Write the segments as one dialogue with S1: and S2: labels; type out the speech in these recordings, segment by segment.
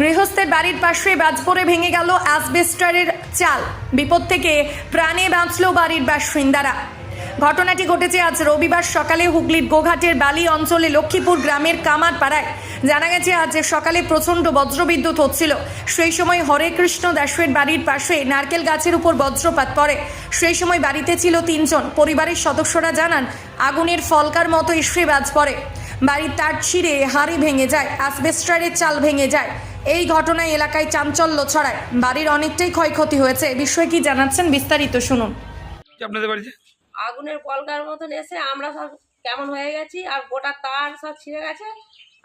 S1: গৃহস্থের বাড়ির পাশে বাজ পড়ে ভেঙে গেল অ্যাসবেস্টারের চাল। বিপদ থেকে প্রাণে বাঁচল বাড়ির বাসিন্দারা। ঘটনাটি ঘটেছে আজ রবিবার সকালে হুগলির গোঘাটের বালি অঞ্চলে লক্ষ্মীপুর গ্রামের কামার পাড়ায় জানা গেছে, আজ সকালে প্রচণ্ড বজ্রবিদ্যুৎ হচ্ছিল। সেই সময় হরে কৃষ্ণ দাসের বাড়ির পাশে নারকেল গাছের উপর বজ্রপাত পড়ে। সেই সময় বাড়িতে ছিল তিনজন। পরিবারের সদস্যরা জানান, আগুনের ফলকার মতো এসে বাজ পড়ে। বাড়ির তার ছিঁড়ে হাঁড়ি ভেঙে যায়, অ্যাসবেস্টারের চাল ভেঙে যায়। এই ঘটনায় এলাকায় চাঞ্চল্য ছড়ায়। বাড়ির অনেকটাই ক্ষয়ক্ষতি হয়েছে। এ বিষয়ে কি জানাচ্ছেন? বিস্তারিত শুনুন।
S2: আপনাদের বাড়িতে?
S3: আগুনের কলকার মতন এসে আমরা সব কেমন হয়ে গেছি আর গোটা তার সব ছিঁড়ে গেছে।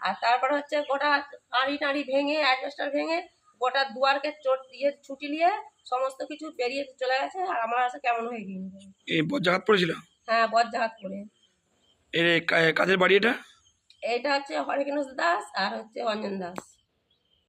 S3: আর তারপর হচ্ছে গোটা আড়ি টাড়ি ভেঙে অ্যাডভেস্টার ভেঙে গোটা দুয়ারকে চোট দিয়ে ছুটি নিয়ে সমস্ত কিছু বেরিয়ে চলে গেছে আর আমার আছে কেমন হয়ে গিয়েছে
S2: এই বজ্রাঘাত পড়েছিল?
S3: হ্যাঁ বজ্রাহাত করে
S2: এর কা- কাদের বাড়ি এটা?
S3: এটা হচ্ছে হরিকেশ দাস আর হচ্ছে অঞ্জন দাস।